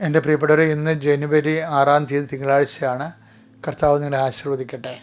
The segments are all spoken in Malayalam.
എന്റെ പ്രിയപ്പെട്ടവരെ ഇന്ന് ജനുവരി ആറാം തീയതി തിങ്കളാഴ്ചയാണ്. കർത്താവ് നിങ്ങളെ ആശീർവദിക്കട്ടെ.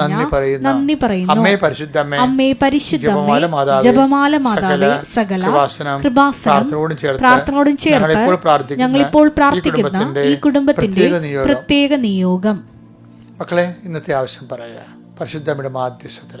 നന്ദി പറയുന്നു നന്ദി പറയുന്നു. അമ്മേ പരിശുദ്ധ അമ്മേ ജപമാല മാതാവേ, സകല കൃപാസനം, പ്രാർത്ഥനയോടും ചേർത്ത് ഞങ്ങളിപ്പോൾ പ്രാർത്ഥിക്കുന്ന ഈ കുടുംബത്തിന്റെ പ്രത്യേക നിയോഗം. മക്കളെ ഇന്നത്തെ ആവശ്യം പറയാ. പരിശുദ്ധമ്മയുടെ മാധ്യസ്ഥത്തിൽ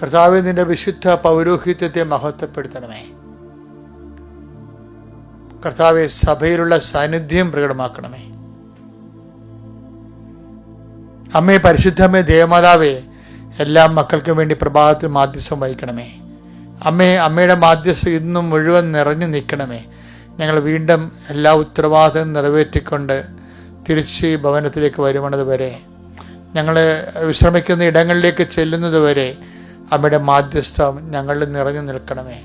കർത്താവെ നിന്റെ വിശുദ്ധ പൗരോഹിത്യത്തെ മഹത്വപ്പെടുത്തണമേ. കർത്താവെ സഭയിലുള്ള സാന്നിധ്യം പ്രകടമാക്കണമേ. അമ്മേ പരിശുദ്ധമേ ദേവമാതാവേ എല്ലാ മക്കൾക്കും വേണ്ടി പ്രഭാതത്തിൽ മാധ്യസ്ഥം വഹിക്കണമേ. അമ്മേ അമ്മയുടെ മാധ്യസ്ഥം ഇന്നും മുഴുവൻ നിറഞ്ഞു നിൽക്കണമേ. ഞങ്ങൾ വീണ്ടും എല്ലാ ഉത്തരവാദിത്തവും നിറവേറ്റിക്കൊണ്ട് തിരിച്ച് ഭവനത്തിലേക്ക് വരുവണത് വരെ ഞങ്ങൾ വിശ്രമിക്കുന്ന ഇടങ്ങളിലേക്ക് ചെല്ലുന്നത് വരെ അമ്മയുടെ മാധ്യസ്ഥം ഞങ്ങളിൽ നിറഞ്ഞു നിൽക്കണമേ.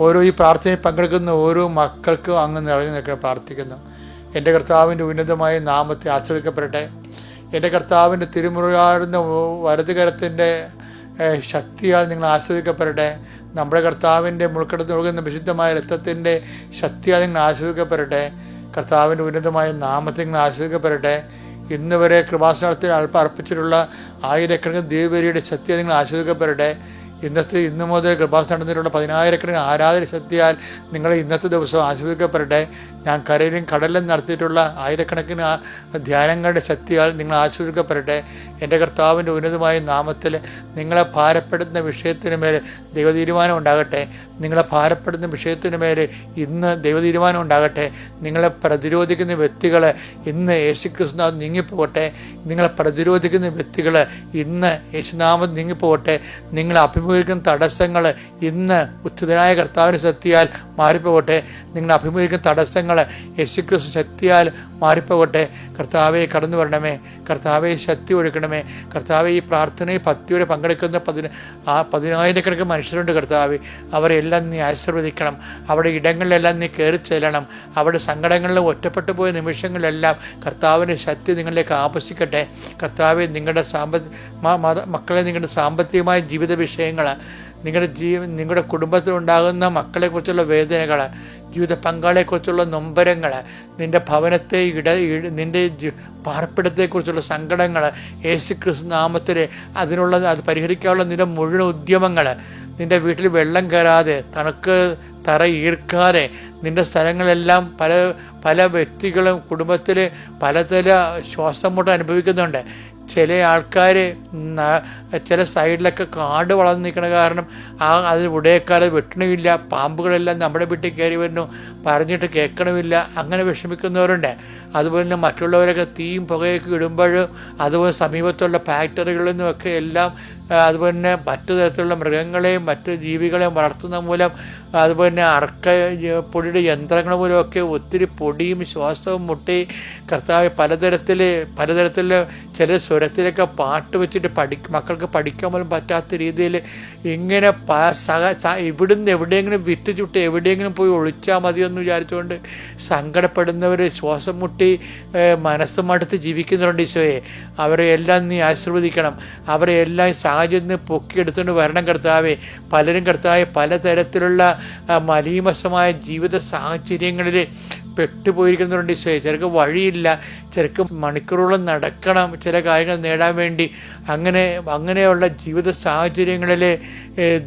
ഓരോ ഈ പ്രാർത്ഥനയിൽ പങ്കെടുക്കുന്ന ഓരോ മക്കൾക്കും അങ്ങ് നിറഞ്ഞു നിൽക്കണം പ്രാർത്ഥിക്കുന്നു. എന്റെ കർത്താവിന്റെ ഉന്നതമായ നാമത്തെ ആശ്രയിക്കപ്പെടട്ടെ. എന്റെ കർത്താവിന്റെ തിരുമുറയാടുന്ന വലതുകരത്തിന്റെ ശക്തിയാൽ നിങ്ങൾ ആസ്വദിക്കപ്പെടട്ടെ നമ്മുടെ കർത്താവിന്റെ മുൾക്കടത്ത് ഒഴുകുന്ന വിശുദ്ധമായ രക്തത്തിന്റെ ശക്തിയാൽ നിങ്ങൾ ആസ്വദിക്കപ്പെടട്ടെ കർത്താവിന്റെ ഉന്നതമായ നാമത്തെ നിങ്ങൾ ആസ്വദിക്കപ്പെടട്ടെ ഇന്ന് വരെ കൃപാസനത്തിൽ അല്പം അർപ്പിച്ചിട്ടുള്ള ആയിരക്കണക്കിന് ദൈവരിയുടെ ശക്തി നിങ്ങൾ ആശ്വസിക്കപ്പെടട്ടെ ഇന്നത്തെ ഇന്നു മുതൽ കൃപാസനത്തിലുള്ള പതിനായിരക്കണക്കിന് ആരാധന ശക്തിയാൽ നിങ്ങളെ ഇന്നത്തെ ദിവസം ആസ്വദിക്കപ്പെടട്ടെ. ഞാൻ കരയിലും കടലിലും നടത്തിയിട്ടുള്ള ആയിരക്കണക്കിന് ധ്യാനങ്ങളുടെ ശക്തിയാൽ നിങ്ങൾ ആസ്വദിക്കപ്പെടട്ടെ എന്റെ കർത്താവിന്റെ ഉന്നതമായ നാമത്തിൽ നിങ്ങളെ ഭാരപ്പെടുന്ന വിഷയത്തിന് മേൽ ദൈവ തീരുമാനം ഉണ്ടാകട്ടെ. നിങ്ങളെ ഭാരപ്പെടുന്ന വിഷയത്തിന് മേൽ ഇന്ന് ദൈവ തീരുമാനം ഉണ്ടാകട്ടെ. നിങ്ങളെ പ്രതിരോധിക്കുന്ന വ്യക്തികൾ ഇന്ന് യേശുക്രിസ്തുനാഥ് നീങ്ങിപ്പോകട്ടെ. നിങ്ങളെ പ്രതിരോധിക്കുന്ന വ്യക്തികൾ ഇന്ന് യേശുനാമം നീങ്ങിപ്പോകട്ടെ. നിങ്ങളെ അഭിമുഖീകരിക്കുന്ന തടസ്സങ്ങൾ ഇന്ന് ഉച്ചിതനായ കർത്താവിന് ശക്തിയാൽ മാറിപ്പോകട്ടെ. നിങ്ങൾ അഭിമുഖീകരിക്കുന്ന തടസ്സങ്ങൾ രോഗങ്ങൾ യേശുക്രിസ്തു ശക്തിയാൽ മാറിപ്പോകട്ടെ. കർത്താവെ കടന്നു വരണമേ. കർത്താവെ ശക്തി ഒഴുക്കണമേ. കർത്താവെ ഈ പ്രാർത്ഥനയിൽ ഭക്തിയോടെ പങ്കെടുക്കുന്ന പതിന ആ പതിനായിരക്കണക്കിന് മനുഷ്യരുണ്ട് കർത്താവ്. അവരെല്ലാം നീ ആശീർവദിക്കണം. അവരുടെ ഇടങ്ങളിലെല്ലാം നീ കയറി ചെല്ലണം. അവിടെ സങ്കടങ്ങളിൽ ഒറ്റപ്പെട്ടു പോയ നിമിഷങ്ങളിലെല്ലാം കർത്താവിന്റെ ശക്തി നിങ്ങളിലേക്ക് ആപസിക്കട്ടെ. കർത്താവെ നിങ്ങളുടെ സാമ്പത്തി മക്കളെ നിങ്ങളുടെ സാമ്പത്തികമായ ജീവിത വിഷയങ്ങൾ നിങ്ങളുടെ ജീവൻ നിങ്ങളുടെ കുടുംബത്തിലുണ്ടാകുന്ന മക്കളെക്കുറിച്ചുള്ള വേദനകൾ ജീവിത പങ്കാളിയെക്കുറിച്ചുള്ള നൊമ്പരങ്ങൾ നിന്റെ ഭവനത്തെ ഇട നിന്റെ പാർപ്പിടത്തെക്കുറിച്ചുള്ള സങ്കടങ്ങൾ യേശു ക്രിസ്തു നാമത്തിൽ അതിനുള്ള അത് പരിഹരിക്കാനുള്ള നിന്റെ മുഴുവൻ ഉദ്യമങ്ങൾ നിന്റെ വീട്ടിൽ വെള്ളം കയറാതെ തണുക്ക് തറ ഈർക്കാതെ നിന്റെ സ്ഥലങ്ങളെല്ലാം പല പല വ്യക്തികളും കുടുംബത്തിൽ പലതര ശ്വാസം മുട്ട അനുഭവിക്കുന്നുണ്ട്. ചില ആൾക്കാർ ചില സൈഡിലൊക്കെ കാട് വളർന്നു നിൽക്കണ കാരണം ആ അത് ഉടയക്കാരെ വെട്ടണമില്ല പാമ്പുകളെല്ലാം നമ്മുടെ വീട്ടിൽ കയറി വരുന്നു പറഞ്ഞിട്ട് കേൾക്കണമില്ല അങ്ങനെ വിഷമിക്കുന്നവരുണ്ട്. അതുപോലെ തന്നെ മറ്റുള്ളവരൊക്കെ തീയും പുകയൊക്കെ ഇടുമ്പോൾ അതുപോലെ സമീപത്തുള്ള ഫാക്ടറികളിൽ നിന്നുമൊക്കെ എല്ലാം അതുപോലെ തന്നെ മറ്റു തരത്തിലുള്ള മൃഗങ്ങളെയും മറ്റു ജീവികളെയും വളർത്തുന്ന മൂലം അതുപോലെ തന്നെ അറക്ക പൊടിയുടെ യന്ത്രങ്ങൾ മൂലമൊക്കെ ഒത്തിരി പൊടിയും ശ്വാസവും മുട്ടി കർത്താവ് പലതരത്തിൽ പലതരത്തിൽ ചില സ്വരത്തിലൊക്കെ പാട്ട് വെച്ചിട്ട് പഠി മക്കൾക്ക് പഠിക്കാൻ പോലും പറ്റാത്ത രീതിയിൽ ഇങ്ങനെ പ സഹ സ- ഇവിടുന്ന് എവിടെയെങ്കിലും വിറ്റ് ചുട്ട് എവിടെയെങ്കിലും പോയി ഒളിച്ചാൽ മതിയെന്ന് വിചാരിച്ചുകൊണ്ട് സങ്കടപ്പെടുന്നവർ ശ്വാസം മുട്ടി മനസ്സും മടുത്ത് ജീവിക്കുന്നവരുണ്ട് ഈശോയെ. അവരെ എല്ലാം നീ ആശീർവദിക്കണം. അവരെ എല്ലാം സാഹചര്യം സാഹചര്യം പൊക്കിയെടുത്തുകൊണ്ട് വരണം കർത്താവെ. പലരും കർത്താവെ പലതരത്തിലുള്ള മലീമസമായ ജീവിത സാഹചര്യങ്ങളിൽ പെട്ടുപോയിരിക്കുന്നവരുണ്ട് ഈശോയെ ചിലർക്ക് വഴിയില്ല ചിലർക്ക് മണിക്കൂറോളം നടക്കണം ചില കാര്യങ്ങൾ നേടാൻ വേണ്ടി. അങ്ങനെ അങ്ങനെയുള്ള ജീവിത സാഹചര്യങ്ങളിൽ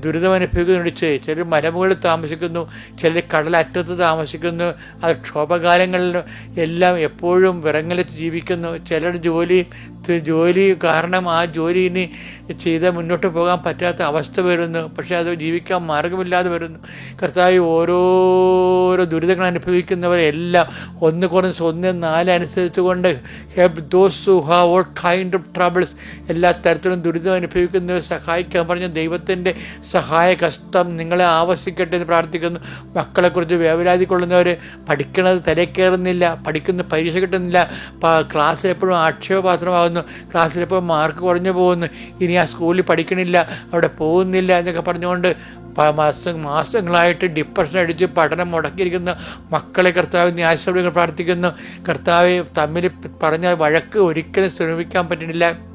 ദുരിതം അനുഭവിക്കുന്നുണ്ട് ഈശോയെ ചിലർ മലമുകളിൽ താമസിക്കുന്നു ചിലർ കടലറ്റത്ത് താമസിക്കുന്നു അത് ക്ഷോഭകാലങ്ങളിൽ എല്ലാം എപ്പോഴും വിറങ്ങലിച്ച് ജീവിക്കുന്നു. ചിലർ ജോലി ജോലി കാരണം ആ ജോലി ഇനി ചെയ്ത് മുന്നോട്ട് പോകാൻ പറ്റാത്ത അവസ്ഥ വരുന്നു. പക്ഷേ അത് ജീവിക്കാൻ മാർഗമില്ലാതെ വരുന്നു. കർത്താവ് ഓരോരോ ദുരിതങ്ങൾ അനുഭവിക്കുന്നവരെല്ലാം ഒന്ന് കുറഞ്ഞ് ഒന്ന് നാല് അനുസരിച്ച് കൊണ്ട് help those who have all kind of troubles എല്ലാ തരത്തിലും ദുരിതം അനുഭവിക്കുന്നവരെ സഹായിക്കാൻ പറഞ്ഞ ദൈവത്തിന്റെ സഹായ കഷ്ടം നിങ്ങളെ ആവശ്യിക്കട്ടെ എന്ന് പ്രാർത്ഥിക്കുന്നു. മക്കളെക്കുറിച്ച് വേവലാതി കൊള്ളുന്നവർ പഠിക്കണത് തിരക്കേറുന്നില്ല പഠിക്കുന്ന പരീക്ഷ കിട്ടുന്നില്ല ക്ലാസ്സിൽ എപ്പോഴും ആക്ഷേപപാത്രമാകുന്നു ക്ലാസ്സിൽ എപ്പോഴും മാർക്ക് കുറഞ്ഞു പോകുന്നു. ഇനി ആ സ്കൂളിൽ പഠിക്കണില്ല അവിടെ പോകുന്നില്ല എന്നൊക്കെ പറഞ്ഞുകൊണ്ട് മാസ മാസങ്ങളായിട്ട് ഡിപ്രഷൻ അടിച്ച് പഠനം മുടക്കിയിരിക്കുന്ന മക്കളെ കർത്താവ് ന്യായസഭ പ്രാർത്ഥിക്കുന്നു. കർത്താവ് തമ്മിൽ പറഞ്ഞ വഴക്ക് ഒരിക്കലും ശ്രമിക്കാൻ പറ്റുന്നില്ല.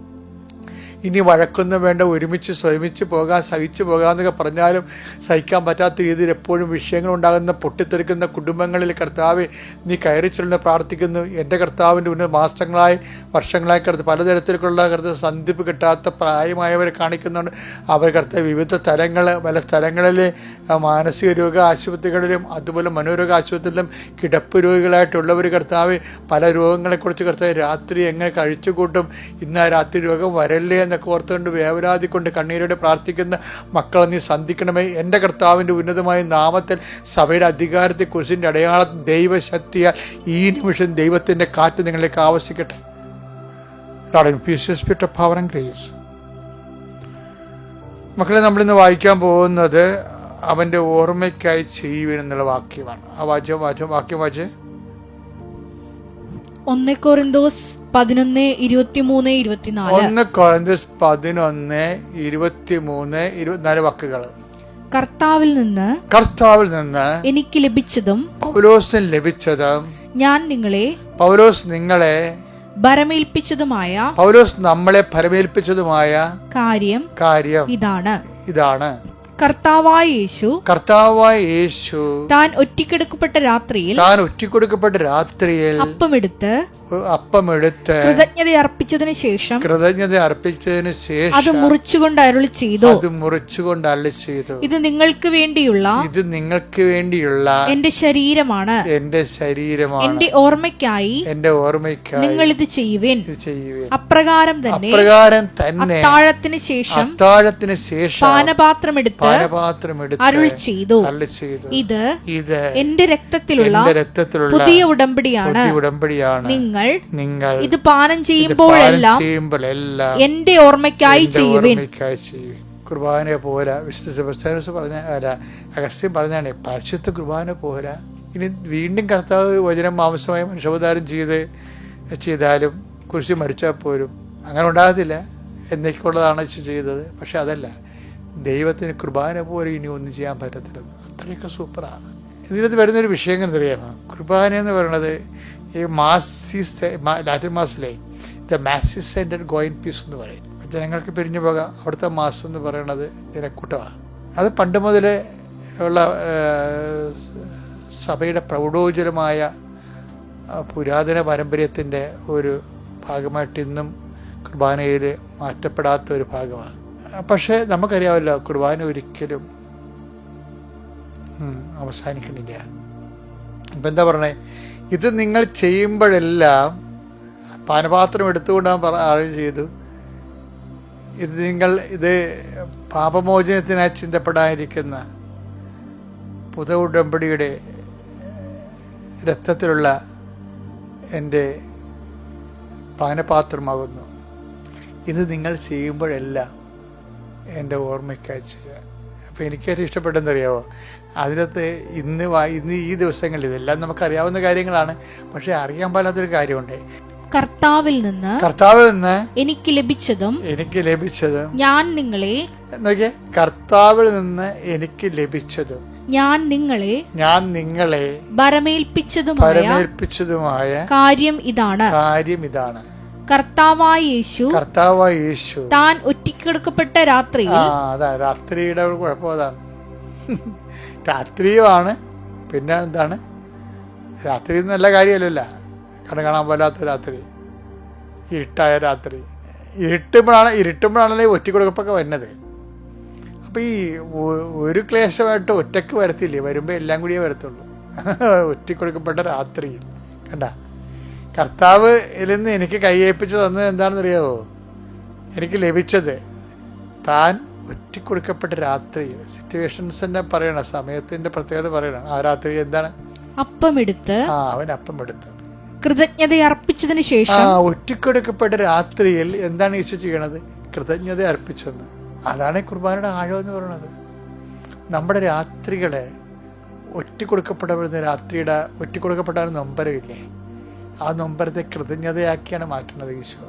ഇനി വഴക്കൊന്നും വേണ്ട ഒരുമിച്ച് സ്വയമിച്ച് പോകാൻ സഹിച്ചു പോകാമെന്നൊക്കെ പറഞ്ഞാലും സഹിക്കാൻ പറ്റാത്ത രീതിയിൽ എപ്പോഴും വിഷയങ്ങൾ ഉണ്ടാകുന്ന പൊട്ടിത്തെറിക്കുന്ന കുടുംബങ്ങളിൽ കർത്താവ് നീ കയറി ചൊല്ലുന്ന പ്രാർത്ഥിക്കുന്നു. എന്റെ കർത്താവിന്റെ ഉന്നത മാസങ്ങളായി വർഷങ്ങളായി കർത്ത പലതരത്തിലുള്ള കർത്ത സന്ധിപ്പ് കിട്ടാത്ത പ്രായമായവരെ കാണിക്കുന്നുണ്ട്. അവർ കർത്ത വിവിധ തലങ്ങൾ പല സ്ഥലങ്ങളിൽ മാനസിക രോഗ ആശുപത്രികളിലും അതുപോലെ മനോരോഗ ആശുപത്രിയിലും കിടപ്പ് രോഗികളായിട്ടുള്ളവർ കർത്താവ് പല രോഗങ്ങളെക്കുറിച്ച് കർത്താവ് രാത്രി എങ്ങനെ കഴിച്ചുകൂട്ടും ഇന്ന് ആ രാത്രി രോഗം വരല്ലേ എന്നൊക്കെ ഓർത്തുകൊണ്ട് വേവലാതിക്കൊണ്ട് കണ്ണീരോടെ പ്രാർത്ഥിക്കുന്ന മക്കളെ നീ സന്ധിക്കണമേ. എന്റെ കർത്താവിന്റെ ഉന്നതമായ നാമത്തിൽ സഭയുടെ അധികാരത്തെ കുറിച്ചിന്റെ അടയാള ദൈവശക്തിയാൽ ഈ നിമിഷം ദൈവത്തിന്റെ കാറ്റ് നിങ്ങളിലേക്ക് ആവശ്യിക്കട്ടെ. Power and grace. മക്കളെ നമ്മളിന്ന് വായിക്കാൻ പോകുന്നത് അവന്റെ ഓർമ്മയ്ക്കായി ചെയ്യുവൻ എന്നുള്ള വാക്യമാണ്. ആ വാച്യം വാച്യം വാക്യം വാച്ച് ഒന്നേ കൊറിന്തോസ് പതിനൊന്ന് ഇരുപത്തിമൂന്ന് ഇരുപത്തിനാല്. ഒന്ന് കൊറന്തസ് പതിനൊന്ന് ഇരുപത്തിമൂന്ന് ഇരുപത്തിനാല് വാക്കുകൾ. കർത്താവിൽ നിന്ന് കർത്താവിൽ നിന്ന് എനിക്ക് ലഭിച്ചതും പൗലോസിന് ലഭിച്ചതും ഞാൻ നിങ്ങളെ പൗലോസ് നിങ്ങളെ ഭരമേൽപ്പിച്ചതുമായ പൗലോസ് നമ്മളെ ഭരമേൽപ്പിച്ചതുമായ കാര്യം കാര്യം ഇതാണ്. ഇതാണ്. കർത്താവായ യേശു കർത്താവായ യേശു താൻ ഒറ്റിക്കെടുക്കപ്പെട്ട രാത്രിയിൽ താൻ ഒറ്റിക്കൊടുക്കപ്പെട്ട രാത്രിയിൽ അപ്പമെടുത്ത് അപ്പമെടുത്ത് കൃതജ്ഞത അർപ്പിച്ചതിന് ശേഷം കൃതജ്ഞത അർപ്പിച്ചതിന് ശേഷം അത് മുറിച്ചുകൊണ്ട് അരുളി ചെയ്തു. അത് മുറിച്ചുകൊണ്ട് അരുളി ചെയ്തു. ഇത് നിങ്ങൾക്ക് വേണ്ടിയുള്ള ഇത് നിങ്ങൾക്ക് വേണ്ടിയുള്ള എന്റെ ശരീരമാണ്. എന്റെ ശരീരമാണ്. എന്റെ ഓർമ്മയ്ക്കായി എന്റെ ഓർമ്മയ്ക്കായി നിങ്ങൾ ഇത് ചെയ്യുവേൻ. അപ്രകാരം തന്നെ അപ്രകാരം തന്നെ അത്താഴത്തിന് ശേഷം അത്താഴത്തിന് ശേഷം പാനപാത്രം എടുത്ത് പാനപാത്രം എടുത്ത് അരുൾ ചെയ്തു. അരുൾ ചെയ്തു. ഇത് ഇത് എന്റെ രക്തത്തിലുള്ള രക്തത്തിലുള്ള പുതിയ ഉടമ്പടിയാണ്. പുതിയ ഉടമ്പടിയാണ്. നിങ്ങൾ നിങ്ങൾ ഇത് പാനം ഇത് ചെയ്യുമ്പോഴെല്ലാം പാനം ചെയ്യുമ്പോഴെല്ലാം എന്റെ ഓർമ്മയ്ക്കായി ചെയ്യുവിൻ. കുർബാന പോരാ വിശുദ്ധ സെബസ്ത്യാനോസ് പറഞ്ഞ അല്ല അഗസ്ത്യം പറഞ്ഞാണ് പരിശുദ്ധ കുർബാന പോരാ ഇനി വീണ്ടും കർത്താവ് വചനം മാംസമായി മനുഷ്യവതാരം ചെയ്ത് ചെയ്താലും കുരിശ് മരിച്ചാൽ പോരും അങ്ങനെ ഉണ്ടാകത്തില്ല എന്നേക്കുള്ളതാണ് ചെയ്തത്. പക്ഷെ അതല്ല ദൈവത്തിന് കുർബാന പോലും ഇനി ഒന്നും ചെയ്യാൻ പറ്റത്തില്ല. അത്രയൊക്കെ സൂപ്പറാണ് ഇതിനകത്ത് വരുന്നൊരു വിഷയം എങ്ങനെ അറിയാമോ? കുർബാന എന്ന് പറയുന്നത് ഈ masses Latin മാസിലെ the mass is ended go in peace എന്ന് പറയും. ജനങ്ങൾക്ക് പിരിഞ്ഞു പോകാം. അവിടുത്തെ മാസം എന്ന് പറയുന്നത് ജനക്കൂട്ടമാണ് അത് പണ്ട് മുതലേ ഉള്ള സഭയുടെ പ്രൗഢോജ്വലമായ പുരാതന പാരമ്പര്യത്തിന്റെ ഒരു ഭാഗമായിട്ട് ഇന്നും കുർബാനയിൽ മാറ്റപ്പെടാത്ത ഒരു ഭാഗമാണ്. പക്ഷേ നമുക്കറിയാമല്ലോ കുർബാന ഒരിക്കലും അവസാനിക്കണില്ല ഇപ്പം എന്താ പറഞ്ഞേ? ഇത് നിങ്ങൾ ചെയ്യുമ്പോഴെല്ലാം പാനപാത്രം എടുത്തുകൊണ്ട് ഞാൻ ആളും ചെയ്തു. ഇത് നിങ്ങൾ ഇത് പാപമോചനത്തിനായി ചിന്തപ്പെടാതിരിക്കുന്ന പുത ഉടമ്പടിയുടെ രക്തത്തിലുള്ള എന്റെ പാനപാത്രമാകുന്നു. ഇത് നിങ്ങൾ ചെയ്യുമ്പോഴെല്ലാം എന്റെ ഓർമ്മയ്ക്കായി ചെയ്യുക. അപ്പോൾ എനിക്കേറ്റവും ഇഷ്ടപ്പെട്ടെന്നറിയാവോ അതിനകത്ത് ഇന്ന് ഇന്ന് ഈ ദിവസങ്ങളിൽ ഇതെല്ലാം നമുക്ക് അറിയാവുന്ന കാര്യങ്ങളാണ്. പക്ഷെ അറിയാൻ പാടാത്തൊരു കാര്യമുണ്ട്. കർത്താവിൽ നിന്ന് കർത്താവിൽ നിന്ന് എനിക്ക് ലഭിച്ചതും എനിക്ക് ലഭിച്ചതും ഞാൻ നിങ്ങളെ നോക്കിയേ കർത്താവിൽ നിന്ന് എനിക്ക് ലഭിച്ചതും ഞാൻ നിങ്ങളെ ഞാൻ നിങ്ങളെ ഭരമേൽപ്പിച്ചതുമായ പരമേൽപ്പിച്ചതുമായ കാര്യം ഇതാണ്. കാര്യം ഇതാണ്. കർത്താവായ യേശു കർത്താവായ യേശു. താൻ ഒറ്റക്കെടുക്കപ്പെട്ട രാത്രിയിൽ രാത്രിയുടെ ഒരു കുഴപ്പം അതാണ്. രാത്രിയുമാണ്. പിന്നെ എന്താണ്? രാത്രി നല്ല കാര്യമല്ലല്ല. കണ്ണു കാണാൻ പോലാത്ത രാത്രി. ഇരുട്ടായ രാത്രി. ഇരുട്ടുമ്പോഴാണ് ഇരുട്ടുമ്പോഴാണല്ലേ ഒറ്റക്കൊടുക്കപ്പൊക്കെ വരുന്നത്. അപ്പോൾ ഈ ഒരു ക്ലേശമായിട്ട് ഒറ്റയ്ക്ക് വരത്തില്ലേ? വരുമ്പോൾ എല്ലാം കൂടിയേ വരത്തുള്ളൂ. ഒറ്റക്കൊടുക്കപ്പെട്ട രാത്രിയിൽ. കണ്ട? കർത്താവ് നിന്ന് എനിക്ക് കയ്യേപ്പിച്ച് തന്നത് എന്താണെന്നറിയാവോ? എനിക്ക് ലഭിച്ചത് താൻ ഒറ്റിക്കൊടുക്കപ്പെട്ട രാത്രി സിറ്റുവേഷൻസ് തന്നെ പറയണ സമയത്തിന്റെ പ്രത്യേകത പറയണം. ആ രാത്രി എന്താണ്? അപ്പമെടുത്ത് ആ അവൻ അപ്പം എടുത്തു കൃതജ്ഞത അർപ്പിച്ചതിന് ശേഷം ആ ഒറ്റിക്കൊടുക്കപ്പെട്ട രാത്രിയിൽ എന്താണ് ഈശോ ചെയ്യണത്? കൃതജ്ഞത അർപ്പിച്ചെന്ന്. അതാണ് കുർബാനയുടെ ആഴം എന്ന് പറയുന്നത്. നമ്മുടെ രാത്രികളെ ഒറ്റിക്കൊടുക്കപ്പെടുന്ന രാത്രിയുടെ ഒറ്റിക്കൊടുക്കപ്പെട്ട ഒരു നൊമ്പരമില്ലേ? ആ നൊമ്പരത്തെ കൃതജ്ഞതയാക്കിയാണ് മാറ്റുന്നത് ഈശോ.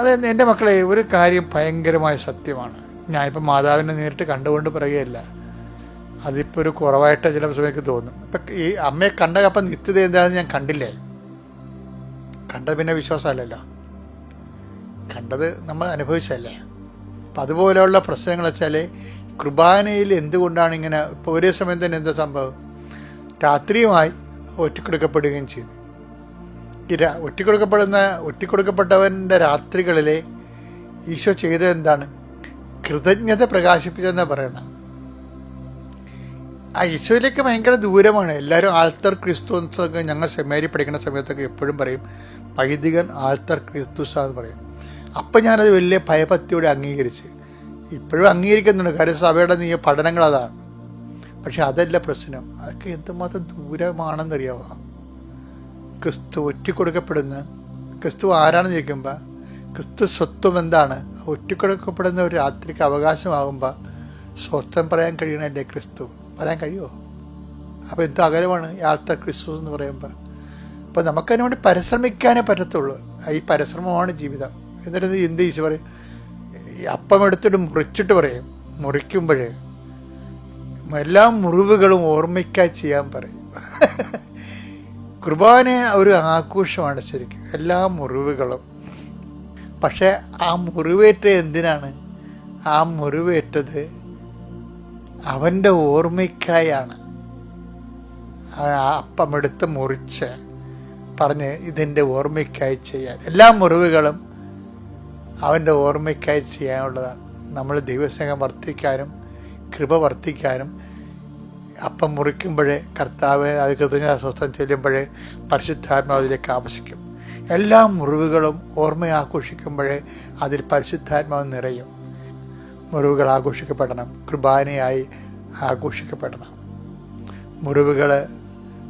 അത് എന്റെ മക്കളെ ഒരു കാര്യം ഭയങ്കരമായ സത്യമാണ്. ഞാനിപ്പോൾ മാതാവിനെ നേരിട്ട് കണ്ടുകൊണ്ട് പറയുകയല്ല. അതിപ്പോൾ ഒരു കുറവായിട്ട് ചില സമയത്ത് തോന്നും. ഇപ്പം ഈ അമ്മയെ കണ്ട അപ്പം നിത്യത എന്താണെന്ന് ഞാൻ കണ്ടില്ലേ? കണ്ട പിന്നെ വിശ്വാസമല്ലല്ലോ. കണ്ടത് നമ്മൾ അനുഭവിച്ചല്ലേ അപ്പം അതുപോലെയുള്ള പ്രശ്നങ്ങൾ വെച്ചാൽ കുർബാനയിൽ എന്തുകൊണ്ടാണ് ഇങ്ങനെ ഇപ്പോൾ ഒരേ സമയം തന്നെ എന്താ സംഭവം? രാത്രിയുമായി ഒറ്റക്കെടുക്കപ്പെടുകയും ചെയ്തു രാ- ഒറ്റിക്കൊടുക്കപ്പെടുന്ന ഒറ്റിക്കൊടുക്കപ്പെട്ടവന്റെ രാത്രികളിലെ ഈശോ ചെയ്തത് എന്താണ്? കൃതജ്ഞത പ്രകാശിപ്പിച്ചെന്ന് പറയണം. ആ ഈശോയിലേക്ക് ഭയങ്കര ദൂരമാണ്. എല്ലാവരും ആൾത്തർ ക്രിസ്തു എന്നൊക്കെ ഞങ്ങൾ സെമേരി പഠിക്കുന്ന സമയത്തൊക്കെ എപ്പോഴും പറയും വൈദികൻ ആൾത്തർ ക്രിസ്തുസ എന്ന് പറയും. അപ്പം ഞാനത് വലിയ ഭയഭക്തിയോടെ അംഗീകരിച്ച്. ഇപ്പോഴും അംഗീകരിക്കുന്നുണ്ട്. കാര്യം സഭയുടെ നീ പഠനങ്ങൾ അതാണ്. പക്ഷെ അതല്ല പ്രശ്നം. അതൊക്കെ എന്തുമാത്രം ദൂരമാണെന്നറിയാവോ? ക്രിസ്തു ഒറ്റിക്കൊടുക്കപ്പെടുന്ന. ക്രിസ്തു ആരാണെന്ന് ചോദിക്കുമ്പോൾ ക്രിസ്തു സ്വത്വം എന്താണ്? ഒറ്റിക്കൊടുക്കപ്പെടുന്ന ഒരു രാത്രിക്ക് അവകാശമാകുമ്പോൾ സ്വത്വം പറയാൻ കഴിയണല്ലേ ക്രിസ്തു? പറയാൻ കഴിയുമോ അപ്പോൾ എന്ത് അകലമാണ് യാത്ര ക്രിസ്തു എന്ന് പറയുമ്പോൾ അപ്പോൾ നമുക്കതിനു വേണ്ടി പരിശ്രമിക്കാനേ പറ്റത്തുള്ളൂ. ഈ പരിശ്രമമാണ് ജീവിതം. എന്നിട്ട് എന്ത് ഈശോ പറയും? അപ്പം എടുത്തിട്ട് മുറിച്ചിട്ട് പറയും. മുറിക്കുമ്പോഴേ എല്ലാ മുറിവുകളും ഓർമ്മിക്കാൻ ചെയ്യാൻ പറയും. കുർബാന ഒരു ആഘോഷമാണ് ശരിക്കും. എല്ലാ മുറിവുകളും. പക്ഷെ ആ മുറിവേറ്റ എന്തിനാണ്? ആ മുറിവേറ്റത് അവന്റെ ഓർമ്മയ്ക്കായാണ്. അപ്പം എടുത്ത് മുറിച്ച് പറഞ്ഞ് ഇതിന്റെ ഓർമ്മയ്ക്കായി ചെയ്യാൻ. എല്ലാ മുറിവുകളും അവന്റെ ഓർമ്മയ്ക്കായി ചെയ്യാനുള്ളതാണ്. നമ്മൾ ദൈവസ്നേഹം വർത്തിക്കാനും കൃപ വർദ്ധിക്കാനും അപ്പം മുറിക്കുമ്പോഴേ കർത്താവ് അത് കൃതജ്ഞതാസ്വസ്ഥം ചെല്ലുമ്പോഴേ പരിശുദ്ധാത്മാവ് അതിലേക്ക് ആവശ്യിക്കും എല്ലാ മുറിവുകളും ഓർമ്മയാഘോഷിക്കുമ്പോഴേ അതിൽ പരിശുദ്ധാത്മാവ് നിറയും. മുറിവുകൾ ആഘോഷിക്കപ്പെടണം. കൃപാനയായി ആഘോഷിക്കപ്പെടണം. മുറിവുകൾ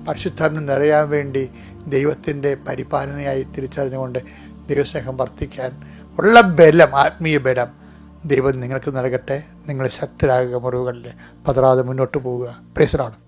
പരിശുദ്ധാത്മ നിറയാൻ വേണ്ടി ദൈവത്തിന്റെ പരിപാലനയായി തിരിച്ചറിഞ്ഞുകൊണ്ട് ദൈവസ്നേഹം വർദ്ധിക്കാൻ ഉള്ള ബലം ആത്മീയ ബലം ദൈവം നിങ്ങൾക്ക് നൽകട്ടെ. നിങ്ങൾ ശക്തരാകുക മുറിവുകളിൽ. പതറാതെ മുന്നോട്ട് പോവുക. പ്രേസറാണ്